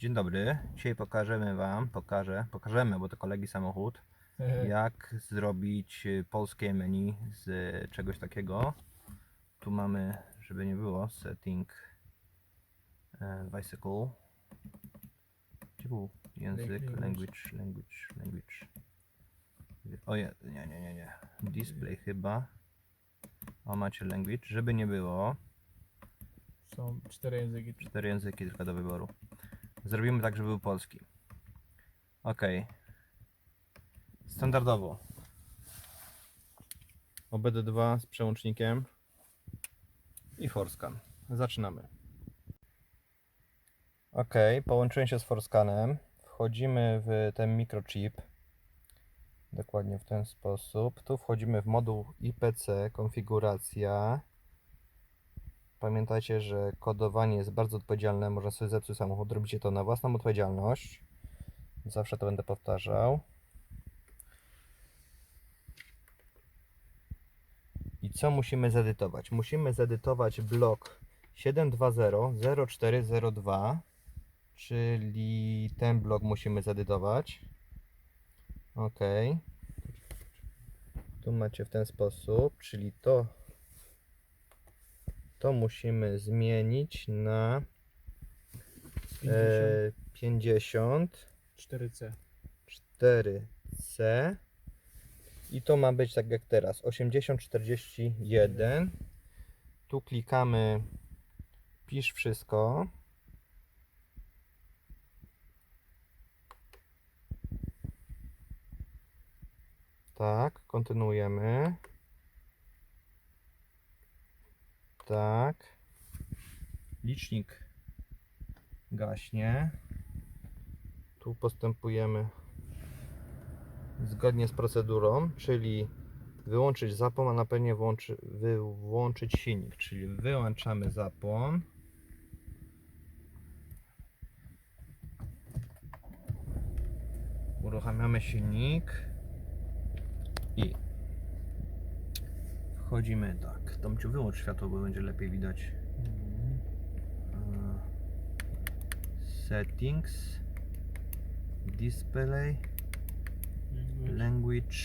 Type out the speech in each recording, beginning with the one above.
Dzień dobry. Dzisiaj pokażemy Wam, pokażę, pokażemy, bo to kolegi samochód, jak zrobić y, polskie menu z czegoś takiego. Tu mamy, żeby nie było, setting e, bicycle. Gdzie był język? Language. Language, language. O nie, nie, nie, nie. Display chyba. O, macie language, żeby nie było. Są cztery języki. Cztery języki tylko do wyboru. Zrobimy tak, żeby był polski. Ok. Standardowo. OBD2 z przełącznikiem i Forscan. Zaczynamy. Ok, połączyłem się z Forscanem. Wchodzimy w ten microchip. Dokładnie w ten sposób. Tu wchodzimy w moduł IPC, konfiguracja. Pamiętajcie, że kodowanie jest bardzo odpowiedzialne, można sobie zepsuć samochód, robicie to na własną odpowiedzialność. Zawsze to będę powtarzał. I co musimy zedytować? Musimy zedytować blok 7200402, czyli ten blok musimy zedytować. Ok. Tu macie w ten sposób, czyli to to musimy zmienić na 50, e, 50 4C. 4C i to ma być tak jak teraz 8041 tu klikamy pisz wszystko. Tak, kontynuujemy tak. Licznik gaśnie. Tu postępujemy zgodnie z procedurą, czyli wyłączyć zapłon, a na pewno włączy, wyłączyć silnik, czyli wyłączamy zapłon. Uruchamiamy silnik i wchodzimy tak. Tomciu wyłącz światło, bo będzie lepiej widać. E, Settings Display Language.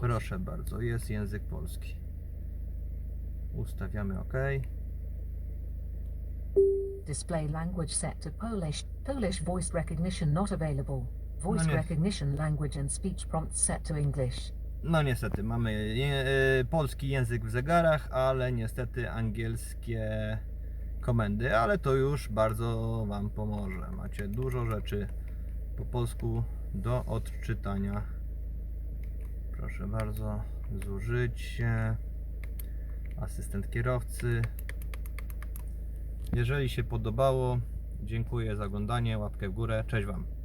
Proszę bardzo, jest język polski. Ustawiamy OK. Display language set to Polish. Polish voice recognition not available. Voice nie. recognition language and speech prompts set to English. No niestety, mamy e, polski język w zegarach, ale niestety angielskie komendy, ale to już bardzo Wam pomoże. Macie dużo rzeczy po polsku do odczytania. Proszę bardzo, zużycie, asystent kierowcy. Jeżeli się podobało, dziękuję za oglądanie, łapkę w górę, cześć Wam.